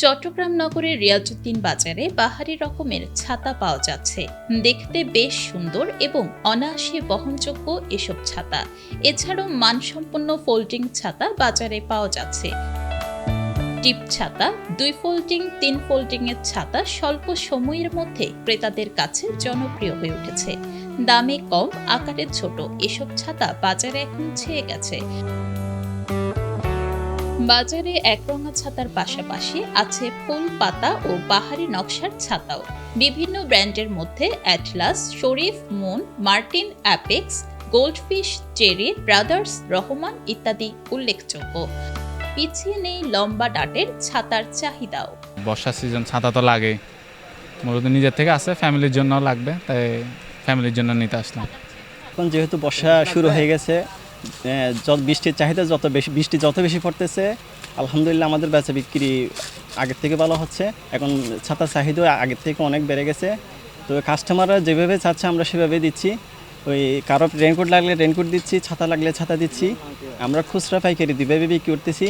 চট্টগ্রাম নগরের রিয়াজুদ্দিন বাজারে বাহারি রকমের ছাতা পাওয়া যাচ্ছে। দেখতে বেশ সুন্দর এবং অনায়াসে বহনযোগ্য এসব ছাতা। এছাড়াও মানসম্পন্ন ফোল্ডিং ছাতা বাজারে পাওয়া যাচ্ছে। টিপ ছাতা, দুই ফোল্ডিং, তিন ফোল্ডিং এর ছাতা স্বল্প সময়ের মধ্যে ক্রেতাদের কাছে জনপ্রিয় হয়ে উঠেছে। দামে কম, আকারে ছোট, এসব ছাতা বাজারে এখন ছেয়ে গেছে। বাজারে একরঙা ছাতার পাশাপাশি আছে ফুল পাতা ও বাহারি নকশার ছাতাও। বিভিন্ন ব্র্যান্ডের মধ্যে Atlas Sharif Moon Martin Apex Goldfish Cherry Brothers Rahman ইত্যাদি উল্লেখযোগ্য। পিছিয়ে নেই লম্বা ডাটের ছাতার চাহিদাও। বর্ষার সিজন ছাতা তো লাগে মূলত নিজের থেকে আছে ফ্যামিলির জন্য লাগবে তাই ফ্যামিলির জন্য নিতে আসলাম। এখন যেহেতু বর্ষা শুরু হয়ে গেছে যত বৃষ্টির চাহিদা যত বেশি, বৃষ্টি যত বেশি পড়তেছে, আলহামদুলিল্লাহ আমাদের বেচা বিক্রি আগের থেকে ভালো হচ্ছে। এখন ছাতার চাহিদা আগের থেকে অনেক বেড়ে গেছে। তো কাস্টমাররা যেভাবে চাচ্ছে আমরা সেভাবে দিচ্ছি। ওই কারও রেনকোট লাগলে রেনকোট দিচ্ছি, ছাতা লাগলে ছাতা দিচ্ছি। আমরা খুচরা পাইকারি দুইভাবে বিক্রি করতেছি।